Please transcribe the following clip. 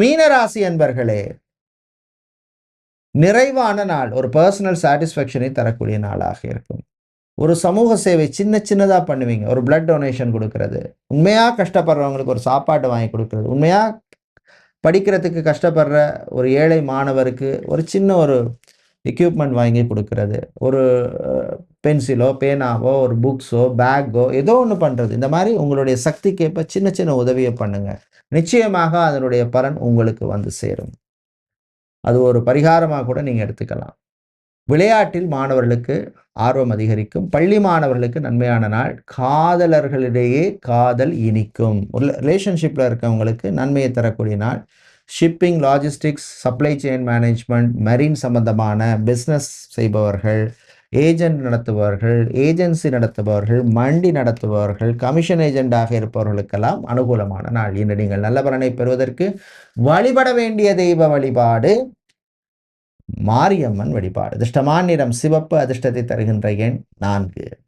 மீனராசி அன்பர்களே நிறைவான நாள் ஒரு பர்சனல் சாட்டிஸ்ஃபேக்ஷனை தரக்கூடிய நாளாக இருக்கும். ஒரு சமூக சேவை சின்ன சின்னதாக பண்ணுவீங்க. ஒரு பிளட் டொனேஷன் கொடுக்கறது. உண்மையாக கஷ்டப்படுறவங்களுக்கு ஒரு சாப்பாடு வாங்கி கொடுக்கறது. உண்மையாக படிக்கிறதுக்கு கஷ்டப்படுற ஒரு ஏழை மாணவருக்கு ஒரு சின்ன ஒரு எக்யூப்மெண்ட் வாங்கி கொடுக்கறது. ஒரு பென்சிலோ பேனாவோ ஒரு புக்ஸோ பேக்கோ ஏதோ ஒன்று பண்ணுறது இந்த மாதிரி உங்களுடைய சக்திக்கேற்ப சின்ன சின்ன உதவியை பண்ணுங்கள் நிச்சயமாக அதனுடைய பலன் உங்களுக்கு வந்து சேரும். அது ஒரு பரிகாரமாக கூட நீங்கள் எடுத்துக்கலாம். விளையாட்டில் மாணவர்களுக்கு ஆர்வம் அதிகரிக்கும். பள்ளி மாணவர்களுக்கு நன்மையான நாள். காதலர்களிடையே காதல் இனிக்கும். ரிலேஷன்ஷிப்பில் இருக்கவங்களுக்கு நன்மையை தரக்கூடிய நாள். Shipping logistics supply chain management marine சம்பந்தமான பிஸ்னஸ் செய்பவர்கள் ஏஜென்ட் நடத்துபவர்கள் ஏஜென்சி நடத்துபவர்கள் மண்டி நடத்துபவர்கள் கமிஷன் ஏஜெண்டாக இருப்பவர்களுக்கெல்லாம் அனுகூலமான நாள். இன்று நீங்கள் நல்ல பலனை பெறுவதற்கு வழிபட வேண்டிய தெய்வ வழிபாடு மாரியம்மன் வழிபாடு. அதிர்ஷ்டமான நிறம் சிவப்பு அதிர்ஷ்டத்தை தருகின்ற எண் நான்கு.